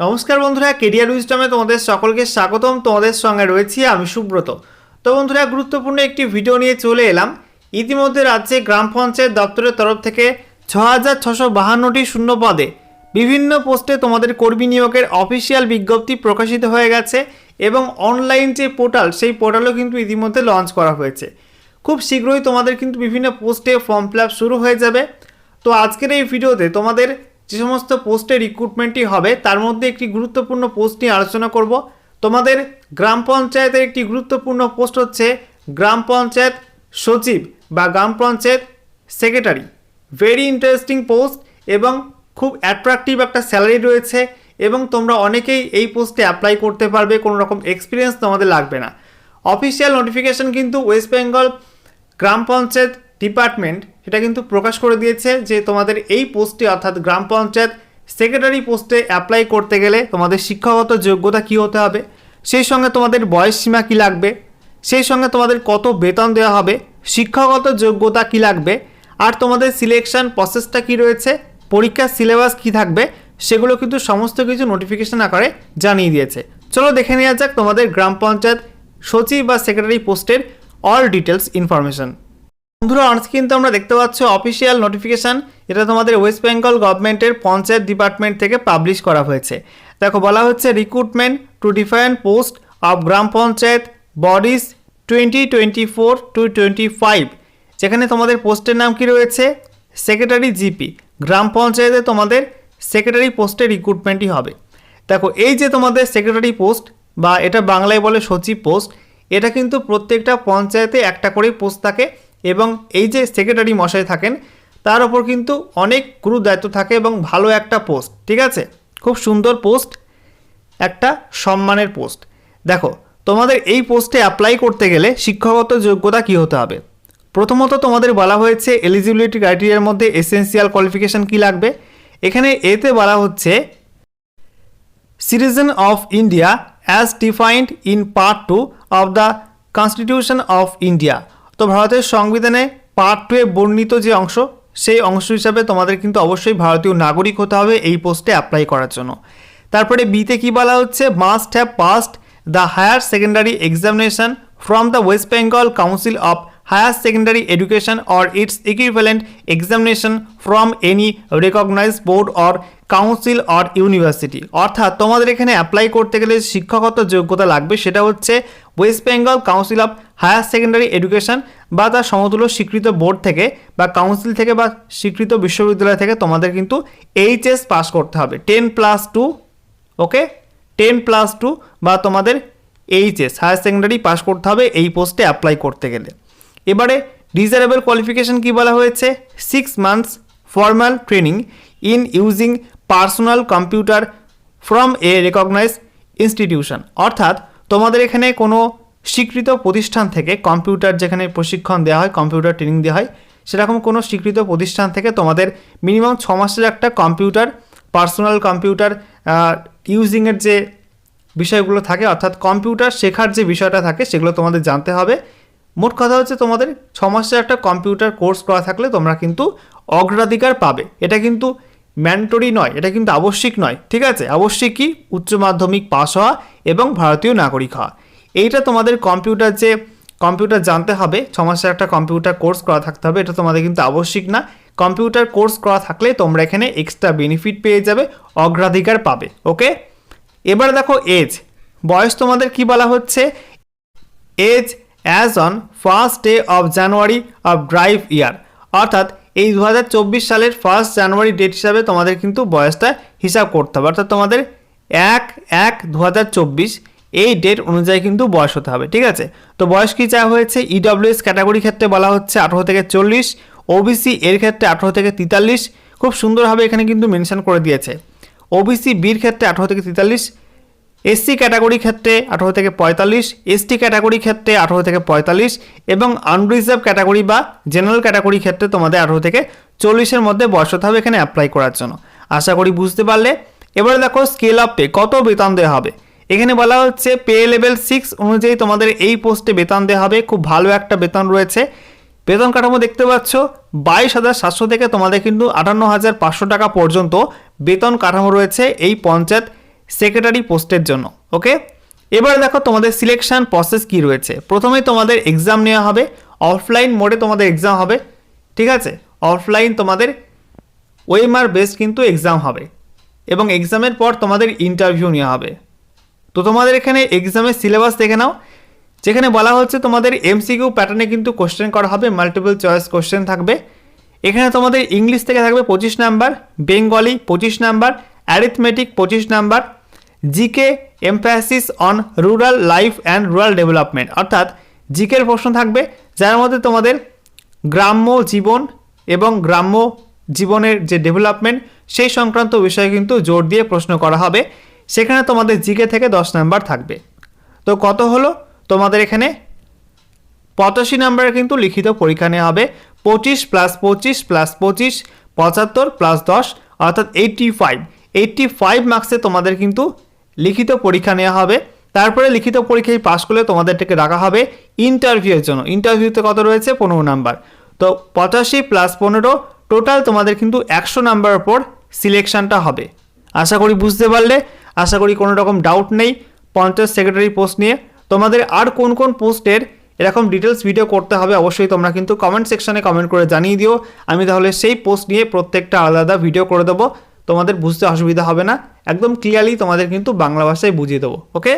নমস্কার বন্ধুরা কেরিয়ার উইস্টমে তোমাদের সকলকে স্বাগতম। তোমাদের সঙ্গে রয়েছি আমি সুব্রত। তো বন্ধুরা, গুরুত্বপূর্ণ একটি ভিডিও নিয়ে চলে এলাম। ইতিমধ্যে রাজ্যে গ্রাম পঞ্চায়েত দপ্তরের তরফ থেকে ছ হাজার ছশো বাহান্নটি শূন্য পদে বিভিন্ন পোস্টে তোমাদের কর্মী নিয়োগের অফিসিয়াল বিজ্ঞপ্তি প্রকাশিত হয়ে গেছে এবং অনলাইন যে পোর্টাল, সেই পোর্টালও কিন্তু ইতিমধ্যে লঞ্চ করা হয়েছে। খুব শীঘ্রই তোমাদের কিন্তু বিভিন্ন পোস্টে ফর্ম ফিল শুরু হয়ে যাবে। তো আজকের এই ভিডিওতে তোমাদের যে সমস্ত পোস্টে রিক্রুটমেন্টটি হবে, তার মধ্যে একটি গুরুত্বপূর্ণ পোস্ট নিয়ে আলোচনা করব। তোমাদের গ্রাম পঞ্চায়েতের একটি গুরুত্বপূর্ণ পোস্ট হচ্ছে গ্রাম পঞ্চায়েত সচিব বা gram panchayat secretary very interesting post এবং খুব অ্যাট্রাকটিভ একটা স্যালারি রয়েছে এবং তোমরা অনেকেই এই পোস্টে অ্যাপ্লাই করতে পারবে কোনো রকম এক্সপিরিয়েন্স তোমাদের লাগবে না। অফিসিয়াল নোটিফিকেশন কিন্তু West Bengal gram panchayat department সেটা কিন্তু প্রকাশ করে দিয়েছে যে তোমাদের এই পোস্টে অর্থাৎ গ্রাম পঞ্চায়েত সেক্রেটারি পোস্টে অ্যাপ্লাই করতে গেলে তোমাদের শিক্ষাগত যোগ্যতা কী হতে হবে? সেই সঙ্গে তোমাদের বয়স সীমা কী লাগবে? সেই সঙ্গে তোমাদের কত বেতন দেওয়া হবে? শিক্ষাগত যোগ্যতা কী লাগবে? আর তোমাদের সিলেকশন প্রসেসটা কী রয়েছে? পরীক্ষার সিলেবাস কী থাকবে? সেগুলো কিন্তু সমস্ত কিছু নোটিফিকেশন আকারে জানিয়ে দিয়েছে। চলো দেখে নেওয়া যাক তোমাদের গ্রাম পঞ্চায়েত সচিব বা সেক্রেটারি পোস্টের অল ডিটেলস ইনফরমেশন বন্ধুরা আজ কিন্তু আমরা দেখতে পাচ্ছ অফিসিয়াল নোটিফিকেশান এটা তোমাদের ওয়েস্ট বেঙ্গল গভর্নমেন্টের পঞ্চায়েত ডিপার্টমেন্ট থেকে পাবলিশ করা হয়েছে। দেখো, বলা হচ্ছে recruitment to different post of gram panchayat bodies twenty twenty four to twenty five যেখানে তোমাদের পোস্টের নাম কি রয়েছে? সেক্রেটারি জিপি গ্রাম পঞ্চায়েতে তোমাদের সেক্রেটারি পোস্টে রিক্রুটমেন্টই হবে। দেখো, এই যে তোমাদের সেক্রেটারি পোস্ট বা এটা বাংলায় বলে সচিব পোস্ট এটা কিন্তু প্রত্যেকটা পঞ্চায়েতে একটা করেই পোস্ট থাকে। এবং এই যে সেক্রেটারি মশাই থাকেন, তার ওপর কিন্তু অনেক গুরু দায়িত্ব থাকে এবং ভালো একটা পোস্ট ঠিক আছে? খুব সুন্দর পোস্ট একটা সম্মানের পোস্ট দেখো, তোমাদের এই পোস্টে অ্যাপ্লাই করতে গেলে শিক্ষাগত যোগ্যতা কী হতে হবে? প্রথমত তোমাদের বলা হয়েছে এলিজিবিলিটি ক্রাইটেরিয়ার মধ্যে এসেন্সিয়াল কোয়ালিফিকেশান কী লাগবে? এখানে এতে বলা হচ্ছে, citizen of India as defined in part 2 of the constitution of India. তো ভারতের সংবিধানে পার্ট টু এ বর্ণিত যে অংশ, সেই অংশ হিসাবে তোমাদের কিন্তু অবশ্যই ভারতীয় নাগরিক হতে হবে এই পোস্টে অ্যাপ্লাই করার জন্য। তারপরে বিতে কি বলা হচ্ছে? Must have passed the higher secondary examination from the West Bengal council of higher secondary education or its equivalent examination from any recognise board or council or university অর্থাৎ তোমাদের এখানে অ্যাপ্লাই করতে গেলে শিক্ষাগত যোগ্যতা লাগবে সেটা হচ্ছে West Bengal council of higher secondary education বা তার সমতুল্য স্বীকৃত বোর্ড থেকে বা কাউন্সিল থেকে বা স্বীকৃত বিশ্ববিদ্যালয় থেকে তোমাদের কিন্তু এইচএস পাস করতে হবে। Ten plus two okay ten plus two বা তোমাদের এইচএস হায়ার সেকেন্ডারি পাস করতে হবে এই পোস্টে অ্যাপ্লাই করতে গেলে। এবারে ডিজারেবল কোয়ালিফিকেশন কি বলা হয়েছে? Six months formal training in using personal computer from a recognise institution. অর্থাৎ তোমাদের এখানে কোনো স্বীকৃত প্রতিষ্ঠান থেকে কম্পিউটার যেখানে প্রশিক্ষণ দেওয়া হয়, কম্পিউটার ট্রেনিং দেওয়া হয়, সেরকম কোনো স্বীকৃত প্রতিষ্ঠান থেকে তোমাদের মিনিমাম ছ মাসের একটা কম্পিউটার, পার্সোনাল কম্পিউটার ইউজিংয়ের যে বিষয়গুলো থাকে, অর্থাৎ কম্পিউটার শেখার যে বিষয়টা থাকে, সেগুলো তোমাদের জানতে হবে। মোট কথা হচ্ছে তোমাদের ছ মাসের একটা কম্পিউটার কোর্স করা থাকলে তোমরা কিন্তু অগ্রাধিকার পাবে। এটা কিন্তু ম্যান্ডটরি নয়, এটা কিন্তু আবশ্যিক নয়, ঠিক আছে? আবশ্যিক কি? উচ্চ মাধ্যমিক পাস হওয়া এবং ভারতীয় নাগরিক হওয়া। এইটা তোমাদের কম্পিউটার যে কম্পিউটার জানতে হবে, ছ মাসের একটা কম্পিউটার কোর্স করা থাকতে হবে, এটা তোমাদের কিন্তু আবশ্যিক না। কম্পিউটার কোর্স করা থাকলে তোমরা এখানে এক্সট্রা বেনিফিট পেয়ে যাবে, অগ্রাধিকার পাবে ওকে এবার দেখো এজ বয়স তোমাদের কি বলা হচ্ছে? Age as on first day of January of drive year অর্থাৎ এই দু হাজার চব্বিশ সালের ফার্স্ট জানুয়ারি ডেট হিসাবে তোমাদের কিন্তু বয়সটা হিসাব করতে হবে। অর্থাৎ তোমাদের এক এক দু এই ডেট অনুযায়ী কিন্তু বয়স হতে হবে, ঠিক আছে? তো বয়স কী চাওয়া হয়েছে? ইডব্লিউএস ক্যাটাগরি ক্ষেত্রে বলা হচ্ছে আঠেরো থেকে চল্লিশ ওবিসি এর ক্ষেত্রে আঠেরো থেকে তেতাল্লিশ। খুব সুন্দরভাবে এখানে কিন্তু মেনশন করে দিয়েছে। ওবিসি বির ক্ষেত্রে আঠেরো থেকে তেতাল্লিশ এসসি ক্যাটাগরি ক্ষেত্রে আঠেরো থেকে পঁয়তাল্লিশ, এসটি ক্যাটাগরি ক্ষেত্রে আঠেরো থেকে পঁয়তাল্লিশ এবং আনরিজার্ভ ক্যাটাগরি বা জেনারেল ক্যাটাগরি ক্ষেত্রে তোমাদের আঠেরো থেকে চল্লিশের মধ্যে বয়স হতে হবে এখানে অ্যাপ্লাই করার জন্য। আশা করি বুঝতে পারলে। এবারে দেখো স্কেল আপ পে কত বেতন দেওয়া হবে? এখানে বলা হচ্ছে পে লেভেল সিক্স অনুযায়ী তোমাদের এই পোস্টে বেতন দেওয়া হবে। খুব ভালো একটা বেতন রয়েছে। বেতন কাঠামো দেখতে পাচ্ছ, বাইশ হাজার সাতশো থেকে তোমাদের কিন্তু আটান্ন হাজার পাঁচশো টাকা পর্যন্ত বেতন কাঠামো রয়েছে এই পঞ্চায়েত সেক্রেটারি পোস্টের জন্য ওকে এবার দেখো তোমাদের সিলেকশন প্রসেস কি রয়েছে। প্রথমে তোমাদের এক্সাম নেওয়া হবে অফলাইন মোডে তোমাদের এক্সাম হবে, ঠিক আছে? অফলাইন তোমাদের ওয়েমার বেস কিন্তু এক্সাম হবে এবং এক্সামের পর তোমাদের ইন্টারভিউ নেওয়া হবে। তো তোমাদের এখানে এক্সামের সিলেবাস দেখে নাও, যেখানে বলা হচ্ছে তোমাদের এমসিকিউ প্যাটার্নে কিন্তু কোশ্চেন করা হবে মাল্টিপল চয়েস কোশ্চেন থাকবে। এখানে তোমাদের ইংলিশ থেকে থাকবে পঁচিশ নাম্বার বেঙ্গলি পঁচিশ নাম্বার অ্যারিথমেটিক পঁচিশ number GK emphasis on rural life and rural development অর্থাৎ জিকের প্রশ্ন থাকবে, যার মধ্যে তোমাদের গ্রাম্য জীবন এবং গ্রাম্য জীবনের যে ডেভেলপমেন্ট সেই সংক্রান্ত বিষয়ে কিন্তু জোর দিয়ে প্রশ্ন করা হবে। সেখানে তোমাদের জিকে থেকে দশ নাম্বার থাকবে। তো কত হলো? তোমাদের এখানে পঁচাশি নাম্বারে কিন্তু লিখিত পরীক্ষা নেওয়া হবে। পঁচিশ প্লাস পঁচিশ প্লাস পঁচিশ, পঁচাত্তর প্লাস দশ, অর্থাৎ এইটটি ফাইভ এইটটি ফাইভ মার্কসে তোমাদের কিন্তু লিখিত পরীক্ষা নেওয়া হবে। তারপরে লিখিত পরীক্ষায় পাশ করলে তোমাদেরটাকে রাখা হবে ইন্টারভিউয়ের জন্য। ইন্টারভিউতে কত রয়েছে? পনেরো নাম্বার। তো পঁচাশি প্লাস পনেরো টোটাল তোমাদের কিন্তু একশো নাম্বারের ওপর সিলেকশনটা হবে। আশা করি বুঝতে পারলে। আশা করি কোনো রকম ডাউট নেই। পঞ্চায়েত সেক্রেটারি পোস্ট নিয়ে তোমাদের আর কোন কোন পোস্টের এরকম ডিটেলস ভিডিও করতে হবে অবশ্যই তোমরা কিন্তু কমেন্ট সেকশানে কমেন্ট করে জানিয়ে দিও। আমি তাহলে সেই পোস্ট নিয়ে প্রত্যেকটা আলাদা আলাদা ভিডিও করে দেবো। তোমাদের বুঝতে অসুবিধা হবে না। একদম ক্লিয়ারলি তোমাদের কিন্তু বাংলা ভাষায় বুঝিয়ে দেবো ওকে